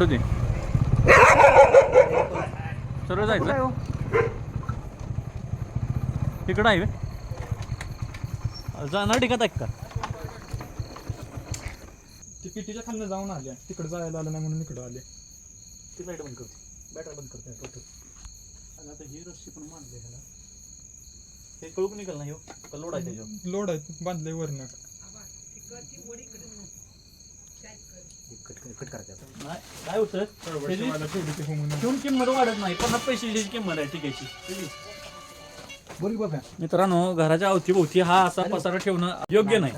पुढे दे. सरळ जायचं. तिकडं आहे व्हय? जाणार ठिकाण आहे का? ती पिटीच्या खालनं जाऊन आल्या. तिकडे जायला आलं नाही म्हणून इकडं आले. ती लाइट बंद करते. बॅटरी बंद करते टोटल आणि आता ही रस्सी पण मांडली ह्याला हे कळूक निघाल नाही हो. का लोड आहे त्याच्यावर? लोड आहेत बांधले वरनं. नाही काय होतं? त्याची किंमत वाढत नाही पन्नास पैशाची किंमत आहे बोल बाबा. मित्रांनो घराच्या अवतीभोवती हा असा पसारा ठेवणं योग्य नाही.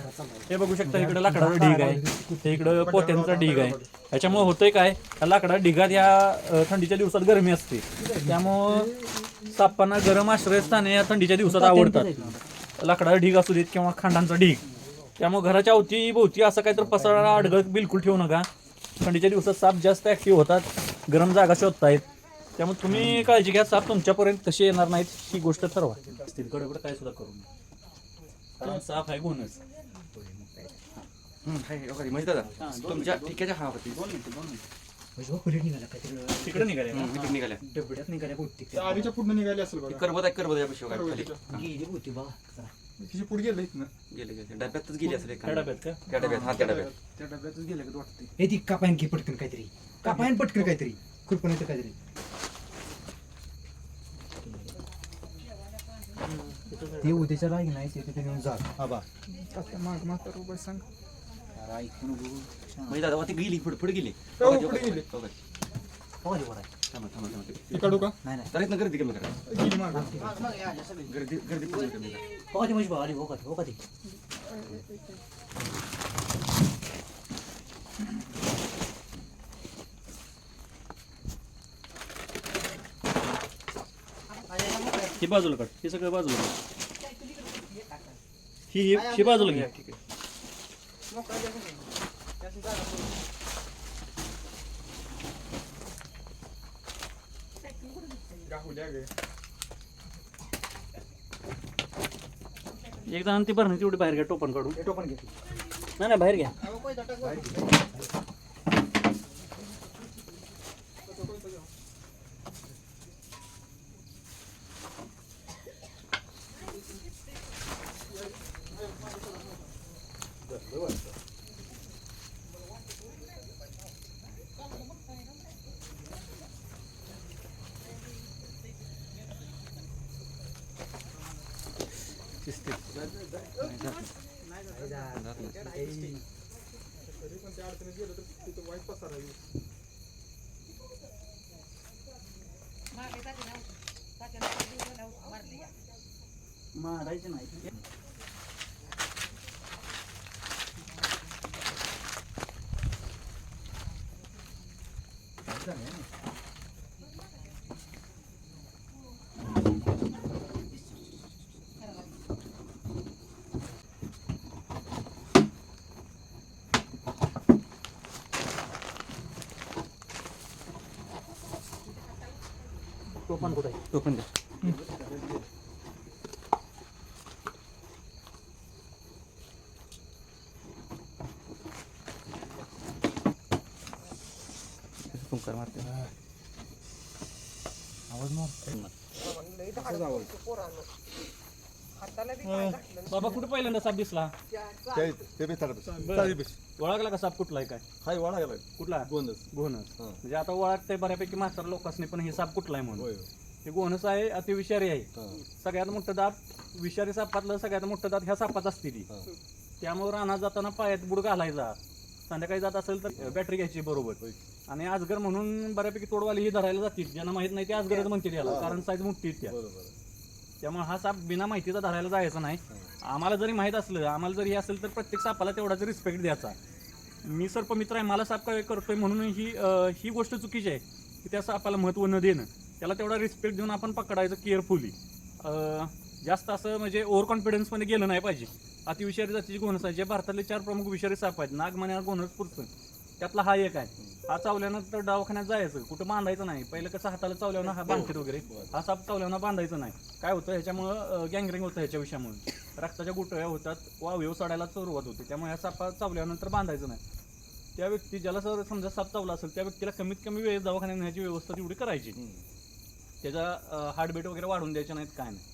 हे बघू शकता इकडे लाकडाचा ढीग आहे. ते इकडं पोत्यांचा ढीग आहे. याच्यामुळे होतंय काय या लाकडा ढिगात या अ, थंडीच्या दिवसात गरमी असते. त्यामुळं सापांना गरम आश्रयस्थाने या थंडीच्या दिवसात आवडतात. लाकडाचा ढीग असू देत किंवा खांडांचा ढीग. त्यामुळे घराच्या अवती भोवती असं काहीतरी पसारा अडगळ बिलकुल ठेवू नका. थंडीच्या दिवसात साप जास्त ऍक्टिव्ह होतात गरम जागा शोधतायत. त्यामुळे तुम्ही काळजी घ्या साप तुमच्यापर्यंत कसे येणार नाहीत ही गोष्ट ठरवा. असतील गडबड काय सुद्धा करू कारण साप आहे गुणच. म्हणजे दादा तुमच्या ठिकाच्या हा होती. दोन मिनिटं दोन मिनिटं. म्हणजे पुढे निघाला काहीतरी तिकडे निघाले तिकडे निघाल्या. डबड्यात निघाल्या बहुतेक त्या. आधीच्या पुढनं निघाले असेल बघा. करबत आहे करबत आहे खाली. गेली बघा. तिची पुढे गेले इथनं गेले गेले. डब्यातच गेली असेल. त्या डब्यात का? त्या डब्यात हा त्या डब्यात. त्या डब्यातच गेले का वाटते. हे ती कापायन की पटकन काहीतरी. कापायन पटकन काहीतरी. खुरपण येतं काहीतरी. ते उद्याच्या लाग नाही ते तिथे नेऊन जा. आबा माग म्हातार रुपये सांग. ऐकून बघू. म्हणजे दादा ती गेली पुढे पुढे गेली. हो, पुढे गेली. हो थांबा थांबा थांबा ती काढू का? नाही नाही जरा इथनं गर्दी कमी करा. गर्दी गर्दी पूर्ण कमी करा. हो दे म्हणजे बघा हो का हो का ते ही बाजूला काढ. हे सगळं बाजूला काढ. ही ही ही बाजूला घ्या ठीक आहे. एकदा आणि ती भरणी तेवढी बाहेर घ्या टोपण काढून. टोपण घे नाही नाही बाहेर तरी पण त्या अडचणीत गेलं तर तिथं वाईट पसारा येईल मारायचं नाही. टोपण ना आहे? तो पण द्या कुंकर मारते. आवाज मार. बाबा कुठे पहिल्यांदा साप दिसला? बरं. ओळखला का साप कुठला आहे काय? हाय गेला कुठला? गोनस. हा. म्हणजे आता ओळखतंय बऱ्यापैकी म्हातार लोकांनी पण हे साप कुठला आहे म्हणून. होय हे गोनस आहे अतिविषारी आहे. हा. सगळ्यात मोठं दात विषारी सापातलं सगळ्यात मोठं दात ह्या सापात असते ती. हा. त्यामुळे रानात जाताना पायात बुड घालायचा. संध्याकाळी जात असेल तर बॅटरी घ्यायची बरोबर. होय. आणि आजगर म्हणून बऱ्यापैकी तोडवाली ही धरायला जातील. ज्यांना माहीत नाही ते आजगरच म्हणते त्याला कारण साईज मोठी आहे त्या. बरोबर त्यामुळे हा साप बिना माहितीचा धरायला जायचा नाही. आम्हाला जरी माहीत असलं आम्हाला जरी हे असेल तर प्रत्येक सापाला तेवढाच रिस्पेक्ट द्यायचा. मी सर्पमित्र आहे मला साप काय करतोय म्हणून ही ही गोष्ट चुकीची आहे की त्या सापाला महत्त्व न देणं. त्याला तेवढा रिस्पेक्ट देऊन आपण पकडायचं केअरफुली जास्त असं म्हणजे ओव्हर कॉन्फिडन्समध्ये गेलं नाही पाहिजे. अतिविषारी जातीची घोणस आहे जे भारतातले चार प्रमुख विषारी साप आहेत नागमण्या घोणस पुरतं त्यातला हा एक आहे. हा चावल्यानंतर दवाखान्यात जायचं. कुठं बांधायचं नाही. पहिलं कसं हाताला चावल्यानं हा बांधतात वगैरे. हा साप चावल्यानं बांधायचं नाही. काय होतं? ह्याच्यामुळं गँगरिंग होतं ह्याच्या विषयामुळे रक्ताच्या गुटळ्या होतात. वा व्यव सोडायला सुरुवात होते. त्यामुळे ह्या सापा चावल्यानंतर बांधायचं नाही. त्या व्यक्ती ज्याला सर समजा साप चावला असेल त्या व्यक्तीला कमीत कमी वेळेत दवाखान्यात नेण्याची व्यवस्था तेवढी करायची. त्याचा हार्टबीट वगैरे वाढून द्यायचे नाहीत काय नाही.